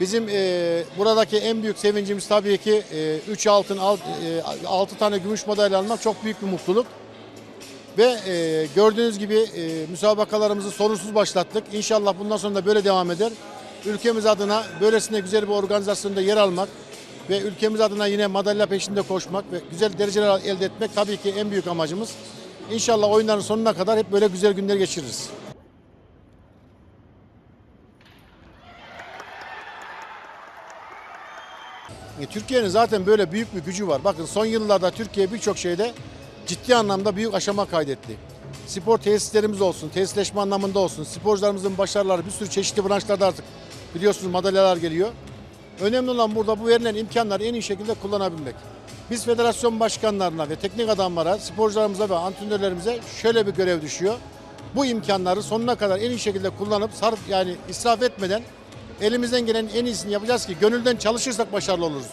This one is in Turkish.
Bizim e, buradaki en büyük sevincimiz tabii ki 3 e, altın, 6 alt, e, tane gümüş madalya almak çok büyük bir mutluluk. Ve e, gördüğünüz gibi e, müsabakalarımızı sorunsuz başlattık. İnşallah bundan sonra da böyle devam eder. Ülkemiz adına böylesine güzel bir organizasyonda yer almak ve ülkemiz adına yine madalya peşinde koşmak ve güzel dereceler elde etmek tabii ki en büyük amacımız. İnşallah oyunların sonuna kadar hep böyle güzel günler geçiririz. E, Türkiye'nin zaten böyle büyük bir gücü var. Bakın son yıllarda Türkiye birçok şeyde ciddi anlamda büyük aşama kaydetti. Spor tesislerimiz olsun, tesisleşme anlamında olsun, sporcularımızın başarıları bir sürü çeşitli branşlarda artık biliyorsunuz madalyalar geliyor. Önemli olan burada bu verilen imkanları en iyi şekilde kullanabilmek. Biz federasyon başkanlarına ve teknik adamlara, sporcularımıza ve antrenörlerimize şöyle bir görev düşüyor. Bu imkanları sonuna kadar en iyi şekilde kullanıp sarf yani israf etmeden elimizden gelen en iyisini yapacağız ki gönülden çalışırsak başarılı oluruz.